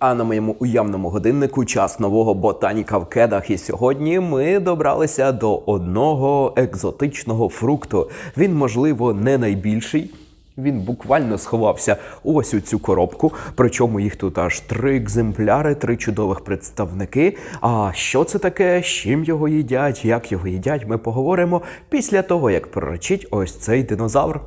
А на моєму уявному годиннику час нового ботаніка в кедах. І сьогодні ми добралися до одного екзотичного фрукту. Він, можливо, не найбільший. Він буквально сховався ось у цю коробку. Причому їх тут аж три екземпляри, три чудових представники. А що це таке? З чим його їдять? Як його їдять? Ми поговоримо після того, як пророчить ось цей динозавр.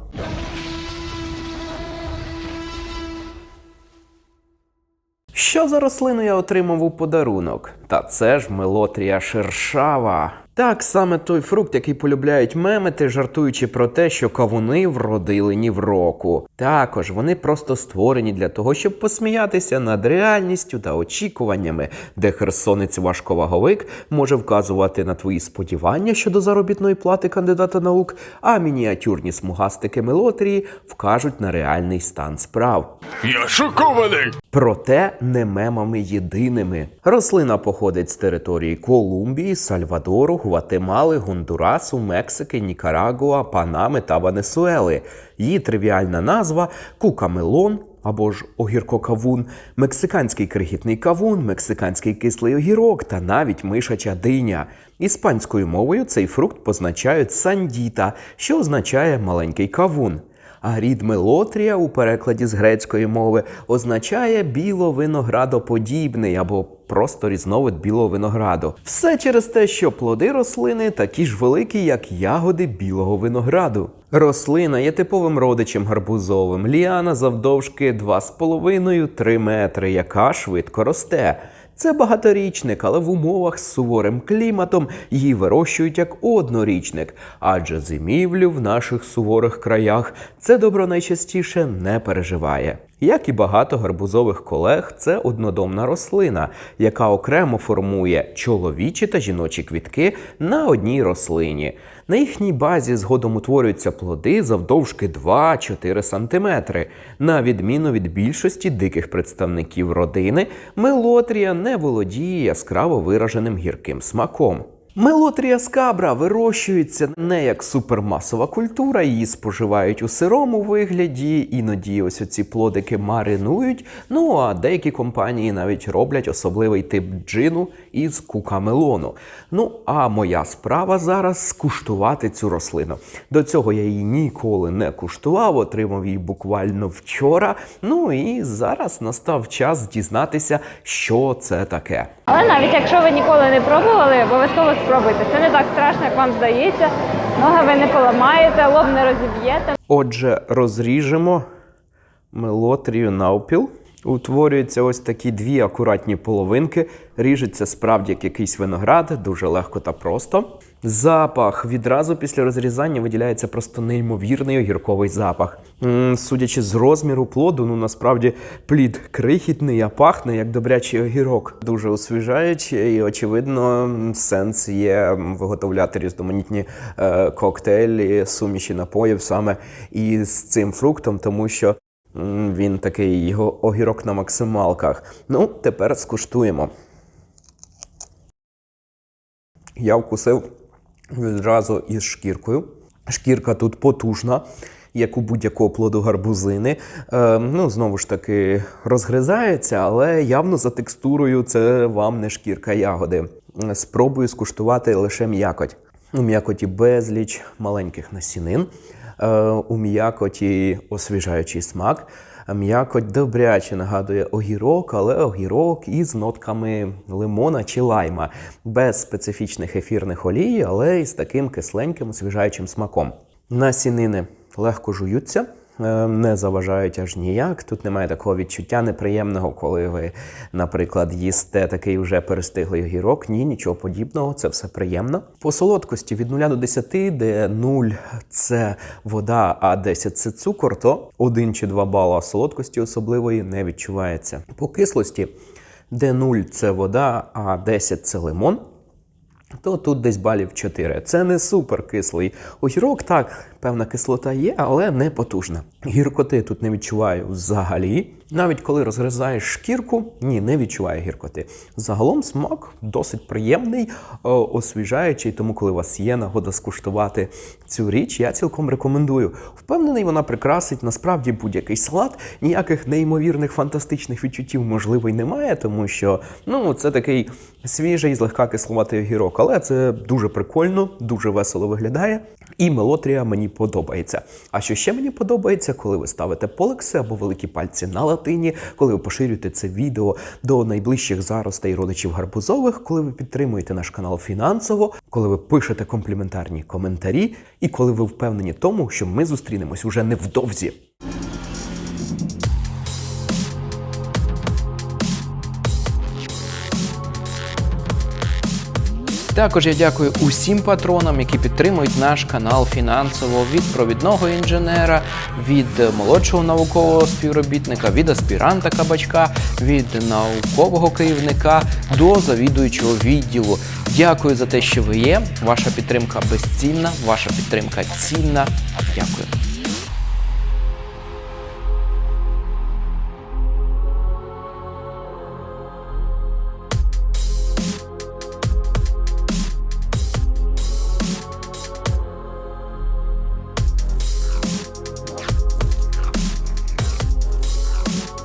Що за рослину я отримав у подарунок? Та це ж мелотрія шершава. Так саме той фрукт, який полюбляють мемити, жартуючи про те, що кавуни вродили ні в року. Також вони просто створені для того, щоб посміятися над реальністю та очікуваннями, де херсонець важковаговик може вказувати на твої сподівання щодо заробітної плати кандидата наук, а мініатюрні смугастики мелотрії вкажуть на реальний стан справ. Я шокований! Проте не мемами єдиними. Рослина походить з території Колумбії, Сальвадору, Гватемали, Гондурасу, Мексики, Нікарагуа, Панами та Венесуели. Її тривіальна назва кукамелон або ж огіркокавун, мексиканський крихітний кавун, мексиканський кислий огірок та навіть мишача диня. Іспанською мовою цей фрукт позначають сандіта, що означає маленький кавун. А рід мелотрія у перекладі з грецької мови означає біло-виноградоподібний або просто різновид білого винограду. Все через те, що плоди рослини такі ж великі, як ягоди білого винограду. Рослина є типовим родичем гарбузовим. Ліана завдовжки 2,5-3 метри, яка швидко росте. Це багаторічник, але в умовах з суворим кліматом її вирощують як однорічник, адже зимівлю в наших суворих краях це добро найчастіше не переживає. Як і багато гарбузових колег, це однодомна рослина, яка окремо формує чоловічі та жіночі квітки на одній рослині. На їхній базі згодом утворюються плоди завдовжки 2-4 см. На відміну від більшості диких представників родини, мелотрія не володіє яскраво вираженим гірким смаком. Мелотрія скабра вирощується не як супермасова культура, її споживають у сирому вигляді, іноді ось оці плодики маринують. Ну а деякі компанії навіть роблять особливий тип джину із кукамелону. Ну а моя справа зараз скуштувати цю рослину. До цього я її ніколи не куштував, отримав її буквально вчора. Ну і зараз настав час дізнатися, що це таке. Але навіть якщо ви ніколи не пробували, обов'язково спробуйте. Це не так страшно, як вам здається. Ноги ви не поламаєте, лоб не розіб'єте. Отже, розріжемо мелотрію навпіл. Утворюються ось такі дві акуратні половинки. Ріжеться справді як якийсь виноград, дуже легко та просто. Запах відразу після розрізання виділяється просто неймовірний огірковий запах. Судячи з розміру плоду, ну насправді плід крихітний, а пахне як добрячий огірок. Дуже освіжаюче і, очевидно, сенс є виготовляти різноманітні е, коктейлі, суміші напоїв саме із цим фруктом, тому що він такий його огірок на максималках. Ну, тепер скуштуємо. Я вкусив відразу із шкіркою. Шкірка тут потужна, як у будь-якого плоду гарбузини. Е, ну, знову ж таки, розгризається, але явно за текстурою це вам не шкірка ягоди. Спробую скуштувати лише м'якоть. У м'якоті безліч маленьких насінин, е, у м'якоті освіжаючий смак. М'якоть добряче нагадує огірок, але огірок із нотками лимона чи лайма, без специфічних ефірних олій, але із таким кисленьким освіжаючим смаком. Насінини легко жуються, не заважають аж ніяк. Тут немає такого відчуття неприємного, коли ви, наприклад, їсте такий вже перестиглий огірок. Ні, нічого подібного, це все приємно. По солодкості від 0 до 10, де 0 це вода, а 10 це цукор, то 1 чи 2 бала солодкості особливої не відчувається. По кислості, де 0 це вода, а 10 це лимон то тут десь балів 4. Це не супер кислий огірок, так, певна кислота є, але не потужна. Гіркоти тут не відчуваю взагалі. Навіть коли розгризаєш шкірку, ні, не відчуваю гіркоти. Загалом смак досить приємний, е, освіжаючий. Тому, коли у вас є нагода скуштувати цю річ, я цілком рекомендую. Впевнений, вона прикрасить насправді будь-який салат. Ніяких неймовірних фантастичних відчуттів можливо й немає, тому що ну це такий свіжий, злегка кисловатий огірок. Але це дуже прикольно, дуже весело виглядає. І мелотрія мені подобається. А що ще мені подобається, коли ви ставите полекси або великі пальці на латині, коли ви поширюєте це відео до найближчих заростей родичів гарбузових, коли ви підтримуєте наш канал фінансово, коли ви пишете компліментарні коментарі, і коли ви впевнені тому, що ми зустрінемось уже невдовзі. Також я дякую усім патронам, які підтримують наш канал фінансово від провідного інженера, від молодшого наукового співробітника, від аспіранта кабачка, від наукового керівника до завідуючого відділу. Дякую за те, що ви є. Ваша підтримка безцінна, ваша підтримка цінна. Дякую.